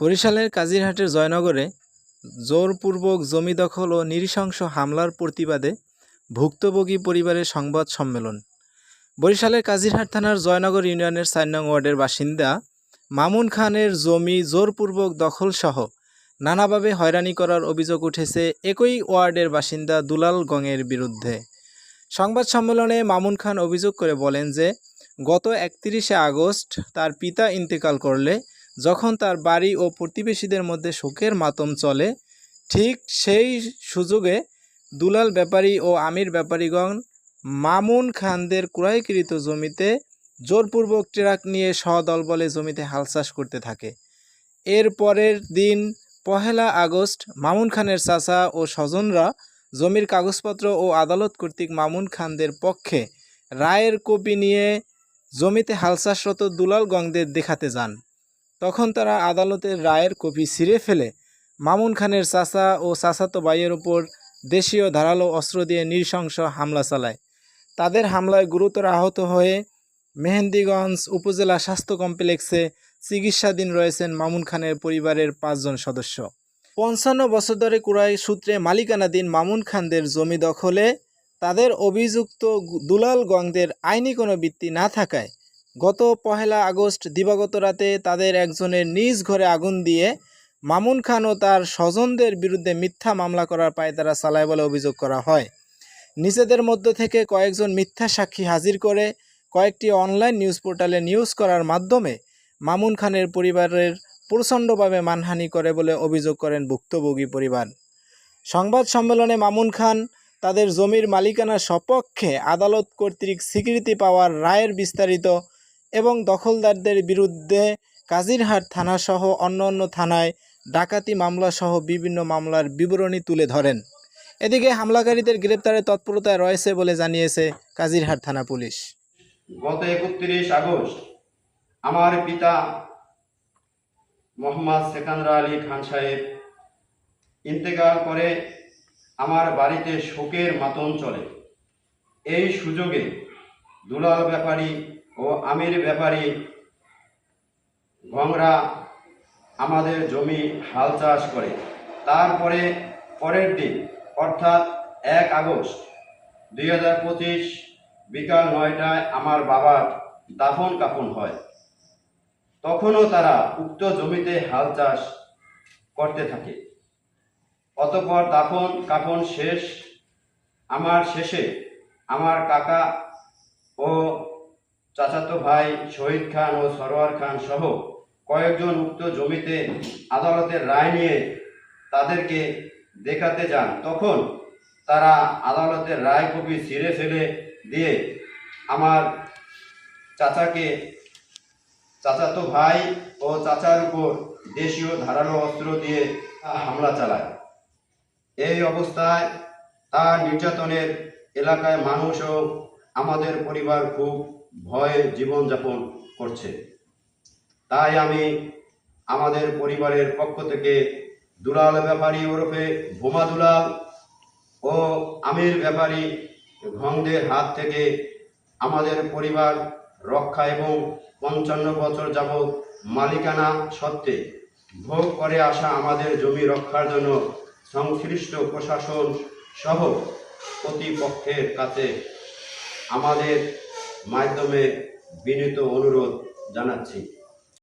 বরিশালের কাজিরহাটের জয়নগরে জোরপূর্বক জমি দখল ও নৃশংস হামলার প্রতিবাদে ভুক্তভোগী পরিবারের সংবাদ সম্মেলন। বরিশালের কাজিরহাট থানার জয়নগর ইউনিয়নের চার নং ওয়ার্ডের বাসিন্দা মামুন খানের জমি জোরপূর্বক দখলসহ নানাভাবে হয়রানি করার অভিযোগ উঠেছে একই ওয়ার্ডের বাসিন্দা দুলাল গংয়ের বিরুদ্ধে। সংবাদ সম্মেলনে মামুন খান অভিযোগ করে বলেন যে, গত একত্রিশে আগস্ট তার পিতা ইন্তেকাল করলে যখন তার বাড়ি ও প্রতিবেশীদের মধ্যে শোকের মাতম চলে, ঠিক সেই সুযোগে দুলাল ব্যাপারী ও আমির ব্যাপারীগণ মামুন খানদের ক্রয়কৃত জমিতে জোরপূর্বক ট্রাক নিয়ে সদল বলে জমিতে হাল চাষ করতে থাকে। এর পরের দিন পহেলা আগস্ট মামুন খানের চাচা ও স্বজনরা জমির কাগজপত্র ও আদালত কর্তৃক মামুন খানদের পক্ষে রায়ের কপি নিয়ে জমিতে হাল চাষরত দুলাল গংদের দেখাতে যান। তখন তারা আদালতের রায়ের কপি ছিঁড়ে ফেলে। মামুন খানের চাচা ও চাচাতো ভাইয়ের ওপর দেশীয় ধারালো অস্ত্র দিয়ে নৃশংস হামলা চালায়। তাদের হামলায় গুরুতর আহত হয়ে মেহেন্দিগঞ্জ উপজেলা স্বাস্থ্য কমপ্লেক্সে চিকিৎসাধীন রয়েছেন মামুন খানের পরিবারের পাঁচজন সদস্য। পঞ্চান্ন বছর ধরে কুড়াই সূত্রে মালিকানাধীন মামুন খানদের জমি দখলে, তাদের অভিযুক্ত দুলাল গংদের আইনি কোনো বৃত্তি না থাকায় গত পহেলা আগস্ট দিবাগত রাতে তাদের একজনের নিজ ঘরে আগুন দিয়ে মামুন খান ও তার স্বজনদের বিরুদ্ধে মিথ্যা মামলা করার পায়তারা চালায় বলে অভিযোগ করা হয়। নিজেদের মধ্য থেকে কয়েকজন মিথ্যা সাক্ষী হাজির করে কয়েকটি অনলাইন নিউজ পোর্টালে নিউজ করার মাধ্যমে মামুন খানের পরিবারের প্রচণ্ডভাবে মানহানি করে বলে অভিযোগ করেন ভুক্তভোগী পরিবার। সংবাদ সম্মেলনে মামুন খান তাদের জমির মালিকানার সপক্ষে আদালত কর্তৃক স্বীকৃতি পাওয়ার রায়ের বিস্তারিত এবং দখলদারদের বিরুদ্ধে কাজিরহাট থানাসহ অন্য অন্য থানায় ডাকাতি মামলাসহ বিভিন্ন মামলার বিবরণী তুলে ধরেন। এদিকে হামলাকারীদের গ্রেপ্তারে তৎপরতায় রয়েছে বলে জানিয়েছে কাজিরহাট থানা পুলিশ। গত একত্রিশ আগস্ট আমার পিতা মোহাম্মদ সেকান্দর আলী খান সাহেব ইন্তেকাল করে আমার বাড়িতে শোকের মাতম চলে। এই সুযোগে দুলাল ব্যাপারী ও আমির ব্যাপারী, গংরা আমাদের জমি হাল চাষ করে। তারপরে পরের দিন, অর্থাৎ এক আগস্ট দুই হাজার পঁচিশ বিকাল নয়টায় আমার বাবার দাফন কাফন হয়। তখনও তারা উক্ত জমিতে হাল চাষ করতে থাকে। অতপর দাফন কাফন শেষ। আমার শেষে আমার কাকা ও চাচাতো ভাই শহীদ খান ও সরোয়ার খান সহ কয়েকজন উক্ত জমিতে আদালতের রায় নিয়ে তাদেরকে দেখাতে যান। তখন তারা আদালতের রায় কপি ছিঁড়ে ফেলে দিয়ে আমার চাচাকে, চাচাতো ভাই ও চাচার উপর দেশীয় ধারালো অস্ত্র দিয়ে হামলা চালায়। এই অবস্থায় তার নির্যাতনের এলাকায় মানুষ ও আমাদের পরিবার খুব ভয়ে জীবনযাপন করছে। তাই আমি আমাদের পরিবারের পক্ষ থেকে দুলাল ব্যাপারী ওরফে বোমা দুলাল ও আমির ব্যাপারী ভঙ্গদের হাত থেকে আমাদের পরিবার রক্ষা এবং পঞ্চান্ন বছর যাবৎ মালিকানা সত্ত্বে ভোগ করে আসা আমাদের জমি রক্ষার জন্য সংশ্লিষ্ট প্রশাসন সহ প্রতিপক্ষের কাছে আমাদের মাধ্যমে বিনীত অনুরোধ জানাচ্ছি।